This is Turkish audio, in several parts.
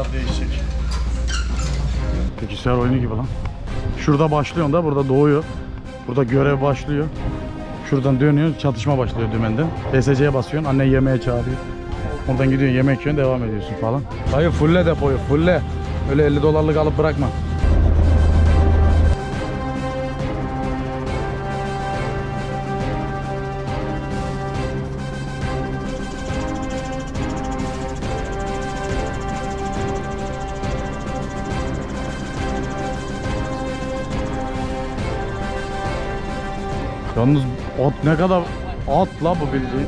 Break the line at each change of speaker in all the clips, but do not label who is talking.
Hatalar değişecek. Bilgisayar oyunu gibi lan. Şurada başlıyorsun da burada doğuyor. Burada görev başlıyor. Şuradan dönüyorsun çatışma başlıyor dümenden. DSC'ye basıyorsun annen yemeğe çağırıyor. Oradan gidiyorsun yemek yiyorsun devam ediyorsun falan. Hayır fulle depoyu fulle. Öyle 50 dolarlık alıp bırakma. Yalnız at ne kadar at la bu bildiğin.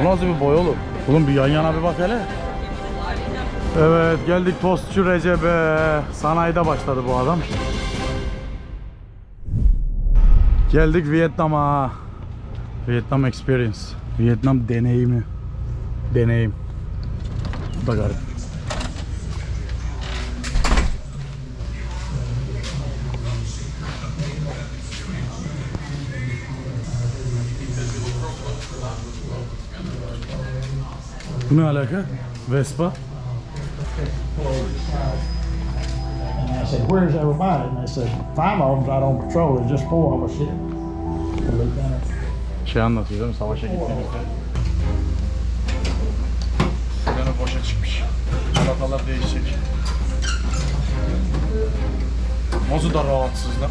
Bu nasıl bir boy oğlum? Oğlum bir yan yana bir bak hele. Evet geldik tostçu Recep'e. Sanayide başladı bu adam. Geldik Vietnam'a. Vietnam Experience. Vietnam deneyimi. Deneyim. Bu da garip. Bu ne alaka? Vespa.
And I said, where's everybody? And they said, five of them's out on patrol. There's just four of us here. The lieutenant.
Şey anlatıyor değil mi? Savaşa gittiğimizde. Yanı boşa çıkmış. Salatalar değişecek. Mozu da rahatsız lan.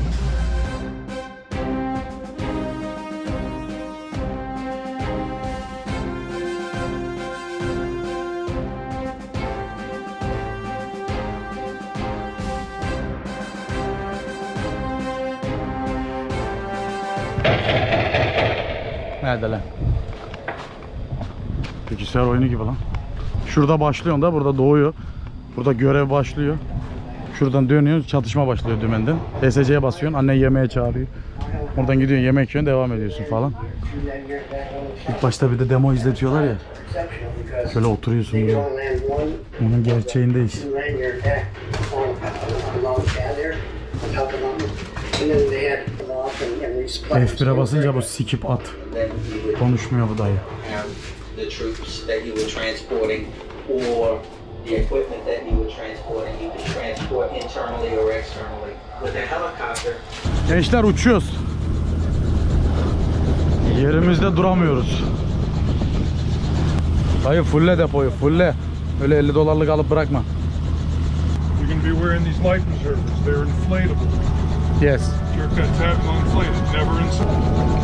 Nerede lan? Bilgisayar oyunu gibi lan. Şurada başlıyorsun da burada doğuyor. Burada görev başlıyor. Şuradan dönüyorsun çatışma başlıyor dümenden. DSC'ye basıyorsun annen yemeğe çağırıyor. Oradan gidiyorsun yemek yiyorsun devam ediyorsun falan. İlk başta bir de demo izletiyorlar ya. Şöyle oturuyorsun
one,
Onun gerçeğindeyiz.
You land your attack on a long pad there, on top of them. And then they had to come off and, and resupply.
F1'e basınca bu sikip at. Konuşmuyor bu dayı.
the that you equipment that you were transporting, you could transport internally or externally. With a helicopter,
Gençler uçuyoruz. Yerimizde duramıyoruz. Dayı fulle depoyu fulle. Öyle 50 dolarlık alıp bırakma.
You're going to be wearing these life preservers. They're inflatable.
Yes.
Your cut tap months later, never
installed.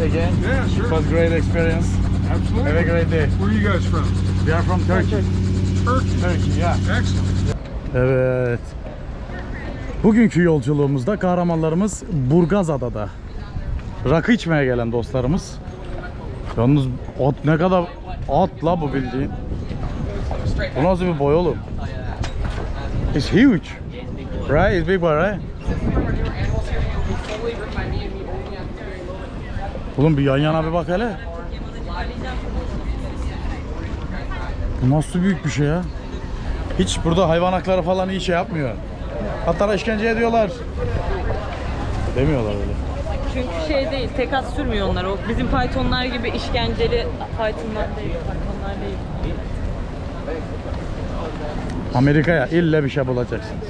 Again.
Yeah,
It
sure.
was great experience.
Absolutely.
Have a great day.
Where are you guys from?
We are from Turkey.
Turkey.
Turkey, yeah.
Excellent.
Evet. Bugünkü yolculuğumuzda kahramanlarımız Burgazada'da. Rakı içmeye gelen dostlarımız. Yalnız at ne kadar at la bu bildiğin. Bu nasıl bir boy oğlum? It's huge. Right? It's big boy, right? Oğlum bir yan yana bir bak hele. Bu nasıl büyük bir şey ya? Hiç burada hayvan hakları falan iyi şey yapmıyor. Hatta işkence ediyorlar. Demiyorlar öyle.
Çünkü şey değil, tek at sürmüyor onlar. O bizim faytonlar gibi işkenceli faytonlar değil, faytonlar değil.
Amerika'ya illa bir şey bulacaksınız.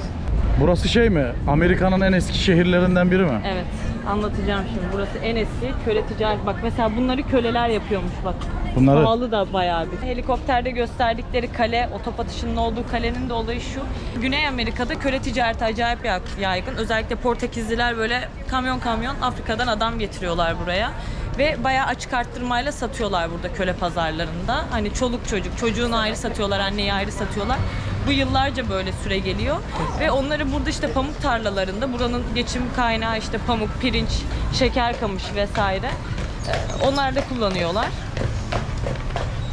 Burası şey mi? Amerika'nın en eski şehirlerinden biri mi?
Evet, anlatacağım şimdi. Burası en eski köle ticaret. Bak mesela bunları köleler yapıyormuş bak.
Bunları
Pahalı da bayağı bir. Helikopterde gösterdikleri kale, o top atışının olduğu kalenin de olayı şu. Güney Amerika'da köle ticareti acayip ya- yaygın. Özellikle Portekizliler böyle kamyon kamyon Afrika'dan adam getiriyorlar buraya. Ve bayağı açık arttırmayla satıyorlar burada köle pazarlarında. Hani çoluk çocuk, çocuğunu ayrı satıyorlar, anneyi ayrı satıyorlar. Bu yıllarca böyle süre geliyor. Ve onları burada işte pamuk tarlalarında, buranın geçim kaynağı işte pamuk, pirinç, şeker kamışı vesaire. Ee, Onlar da kullanıyorlar.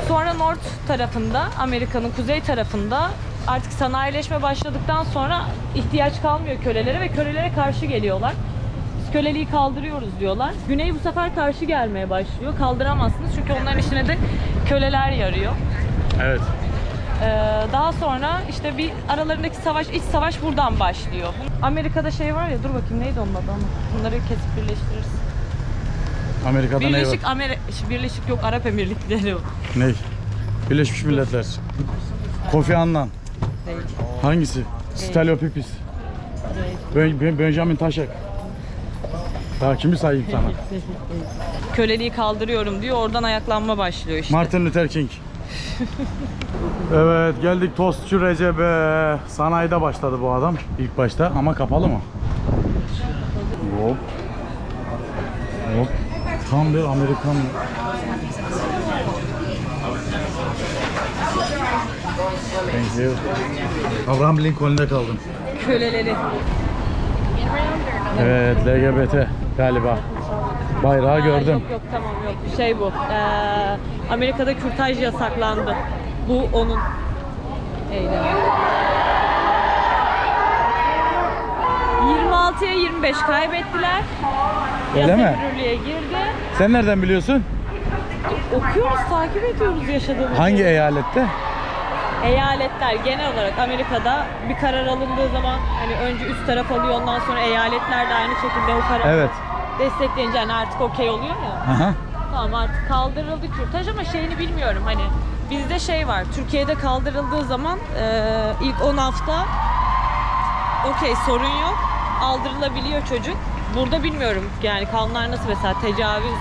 Sonra North tarafında, Amerika'nın kuzey tarafında artık sanayileşme başladıktan sonra ihtiyaç kalmıyor kölelere ve kölelere karşı geliyorlar. Biz köleliği kaldırıyoruz diyorlar. Güney bu sefer karşı gelmeye başlıyor. Kaldıramazsınız çünkü onların işine de köleler yarıyor.
evet.
Ee, daha sonra işte bir aralarındaki savaş, iç savaş buradan başlıyor. Amerika'da şey var ya, dur bakayım neydi onun adı ama. Bunları kesip birleştiririz.
Amerika'da ne var?
Birleşik Amer Birleşik yok Arap Emirlikleri o.
Ne? Birleşmiş Milletler. Kofi Annan.
Değil.
Hangisi? Stalopipis. Ben, ben- Benjamin Taşak. Daha kimi sayayım sana?
Köleliği kaldırıyorum diyor. Oradan ayaklanma başlıyor işte.
Martin Luther King. evet geldik tostçu Recep'e. Sanayide başladı bu adam ilk başta ama kapalı mı? Hop. Hop. Tam bir Amerikan Thank you. Abraham Lincoln'de kaldım.
Köleleri.
Evet LGBT galiba. Bayrağı
Aa,
gördüm.
Yok yok tamam yok. Şey bu. Ee, Amerika'da kürtaj yasaklandı. Bu onun eylemi. 26'ya 25 kaybettiler.
Öyle
Yasa
mi?
yürürlüğe girdi.
Sen nereden biliyorsun?
Okuyoruz, takip ediyoruz yaşadığımız
Hangi
yeri.
eyalette?
Eyaletler genel olarak Amerika'da bir karar alındığı zaman hani önce üst taraf alıyor ondan sonra eyaletler de aynı şekilde o kararı
Evet.
Destekleyince hani artık okey oluyor ya.
Aha.
Tamam artık kaldırıldı kürtaj ama şeyini bilmiyorum hani bizde şey var Türkiye'de kaldırıldığı zaman e, ilk 10 hafta okey sorun yok aldırılabiliyor çocuk. Burada bilmiyorum yani kanunlar nasıl mesela tecavüz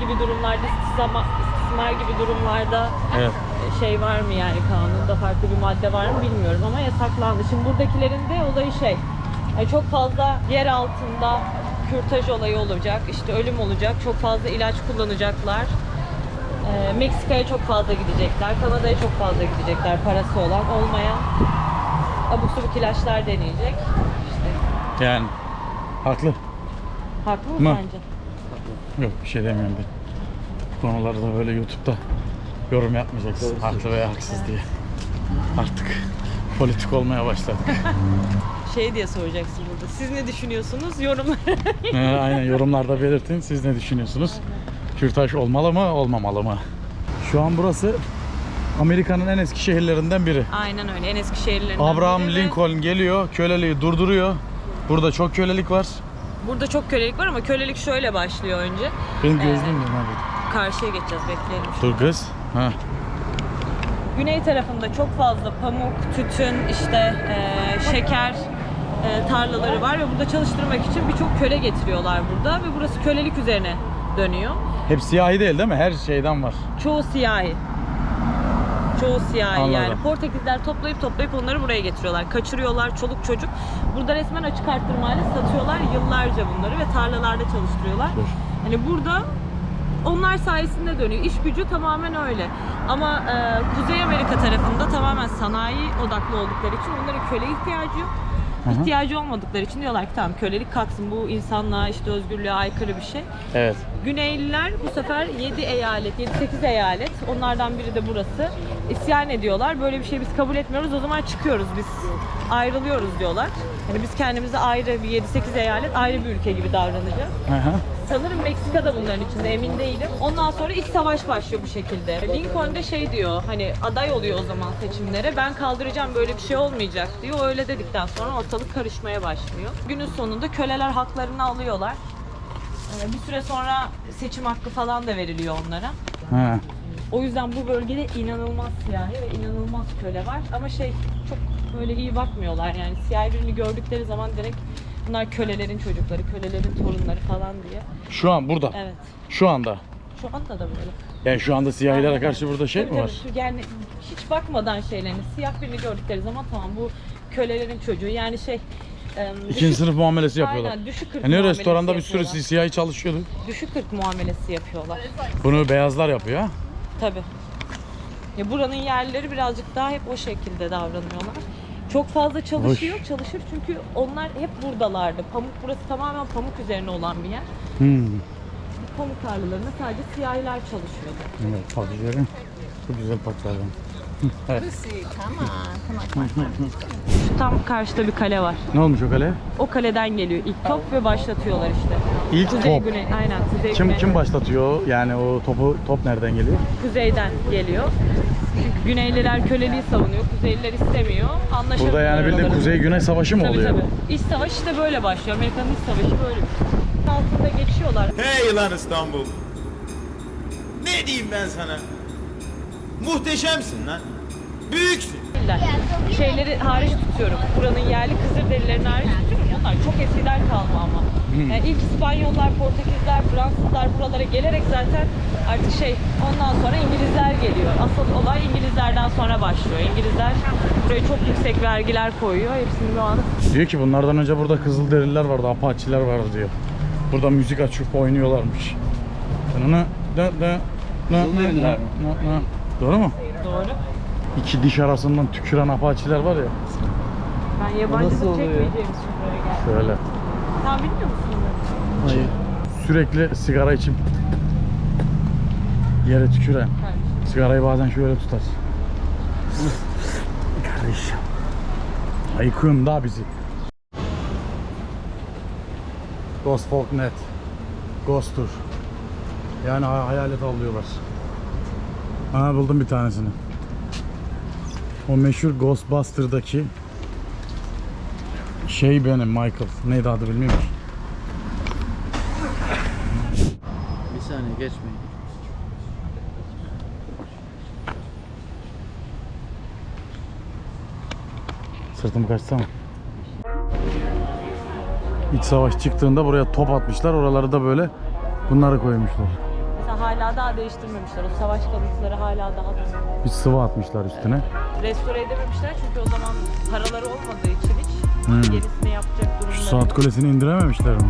gibi durumlarda istisma, istismar gibi durumlarda
Evet.
e, şey var mı yani kanunda farklı bir madde var mı bilmiyorum ama yasaklandı. Şimdi buradakilerin de olayı şey yani çok fazla yer altında kürtaj olayı olacak, işte ölüm olacak, çok fazla ilaç kullanacaklar. Ee, Meksika'ya çok fazla gidecekler, Kanada'ya çok fazla gidecekler parası olan, olmayan abuk subuk ilaçlar deneyecek. İşte
Yani haklı.
haklı mı
Mı?
sence?
Yok bir şey demiyorum ben. Bu konularda böyle YouTube'da yorum yapmayacaksın. Haklı veya haksız diye. Artık politik olmaya başladık.
Şey diye soracaksın burada. Siz ne düşünüyorsunuz? Yorumlara.
Ee, Aynen yorumlarda belirtin. Siz ne düşünüyorsunuz? Kürtaj olmalı mı, olmamalı mı? Şu an burası Amerika'nın en eski şehirlerinden biri.
Aynen öyle. En eski şehirlerinden
Abraham
biri
Lincoln geliyor, köleliği durduruyor. Burada çok kölelik var.
Burada çok kölelik var ama kölelik şöyle başlıyor önce.
Benim
Ee,
gözlüğüm de nerede?
Karşıya geçeceğiz bekleyelim.
Dur kız. Ha.
Güney tarafında çok fazla pamuk, tütün, işte eee, şeker eee, tarlaları var ve burada çalıştırmak için birçok köle getiriyorlar burada ve burası kölelik üzerine dönüyor.
Hep siyahi değil değil mi? Her şeyden var.
Çoğu siyahi. Çoğu siyahi
Anladım.
yani. Portekizler toplayıp toplayıp onları buraya getiriyorlar. Kaçırıyorlar çoluk çocuk. Burada resmen açık arttırmayla satıyorlar yıllarca bunları ve tarlalarda çalıştırıyorlar.
Dur.
Hani burada onlar sayesinde dönüyor. İş gücü tamamen öyle. Ama e, Kuzey Amerika tarafında tamamen sanayi odaklı oldukları için onların köle ihtiyacı yok.
Hı hı.
İhtiyacı olmadıkları için diyorlar ki tamam kölelik kalksın bu insanlığa işte özgürlüğe aykırı bir şey.
Evet.
Güneyliler bu sefer 7 eyalet, 7-8 eyalet, onlardan biri de burası. isyan ediyorlar. Böyle bir şey biz kabul etmiyoruz. O zaman çıkıyoruz biz. Ayrılıyoruz diyorlar. Hani biz kendimize ayrı bir 7-8 eyalet ayrı bir ülke gibi davranacağız.
Hı.
Sanırım Meksika'da bunların içinde emin değilim. Ondan sonra iç savaş başlıyor bu şekilde. Lincoln de şey diyor hani aday oluyor o zaman seçimlere. Ben kaldıracağım böyle bir şey olmayacak diyor. Öyle dedikten sonra ortalık karışmaya başlıyor. Günün sonunda köleler haklarını alıyorlar. Ee, Bir süre sonra seçim hakkı falan da veriliyor onlara.
He.
O yüzden bu bölgede inanılmaz siyahi ve inanılmaz köle var. Ama şey çok böyle iyi bakmıyorlar yani siyahi birini gördükleri zaman direkt bunlar kölelerin çocukları, kölelerin torunları falan diye.
Şu an burada.
Evet.
Şu anda.
Şu anda da böyle.
Yani şu anda siyahilere karşı burada şey
Tabii
mi var?
tabii. Yani hiç bakmadan şeylerine siyah birini gördükleri zaman tamam bu kölelerin çocuğu yani şey
İkinci
düşük-
sınıf muamelesi yapıyorlar.
Aynen düşük kırk
Hani
muamelesi
restoranda bir sürü siyahi çalışıyordu.
Düşük kırk muamelesi yapıyorlar.
Bunu beyazlar yapıyor ha.
Tabii. Ya buranın yerlileri birazcık daha hep o şekilde davranıyorlar. Çok fazla çalışıyor, çalışır çünkü onlar hep buradalardı. Pamuk burası tamamen pamuk üzerine olan bir yer.
Hmm.
Bu pamuk tarlalarında sadece siyahiler çalışıyordu.
Evet, patlıcanı. Bu güzel
Şu tam karşıda bir kale var.
Ne olmuş o kale?
O kaleden geliyor ilk top ve başlatıyorlar işte.
İlk
Kuzey
top.
güney, aynen kuzey
Kim
güney.
kim başlatıyor? Yani o topu top nereden geliyor?
Kuzeyden geliyor. Çünkü güneyliler köleliği savunuyor, kuzeyliler istemiyor. Anlaşamıyorlar.
Burada yani bildiğin
aralarında.
kuzey güney savaşı mı
Tabii
oluyor?
tabii. İç savaş işte böyle başlıyor. Amerika'nın iç savaşı böyle bir. Altında geçiyorlar.
Hey lan İstanbul. Ne diyeyim ben sana? Muhteşemsin lan. Büyüksün.
Şeyleri hariç tutuyorum. Buranın yerli Kızılderililerini hariç tutuyorum. Onlar çok eskiden kalma ama. Yani ilk İspanyollar, Portekizler, Fransızlar buralara gelerek zaten artık şey ondan sonra İngilizler geliyor. Asıl olay İngilizlerden sonra başlıyor. İngilizler buraya çok yüksek vergiler koyuyor. Hepsini bir anda
Diyor ki bunlardan önce burada Kızılderililer vardı, Apaçiler vardı diyor. Burada müzik açıp oynuyorlarmış. Onu da da Doğru mu?
doğru.
İki diş arasından tüküren Apaçiler var ya.
Ben yabancılık çekmeyeceğim için buraya geldim.
Şöyle.
Sen bilmiyor musun onları?
Sürekli sigara içip yere tüküren. Sigarayı bazen şöyle tutar. Kardeşim. Ayıkıyorsun da bizi. Ghost Folk Net. Ghost Tour. Yani hay- hayalet avlıyorlar. Aha buldum bir tanesini. O meşhur Ghostbuster'daki şey benim Michael. Neydi adı bilmiyorum.
Bir saniye geçmeyin.
Sırtımı kaçsam. İç savaş çıktığında buraya top atmışlar. Oraları da böyle bunları koymuşlar.
Hala daha değiştirmemişler. O savaş kalıntıları hala daha
Bir sıvı atmışlar üstüne.
restore edememişler çünkü o zaman paraları olmadığı için hiç
Hmm.
yenisini yapacak durumları.
Şu saat kulesini indirememişler mi?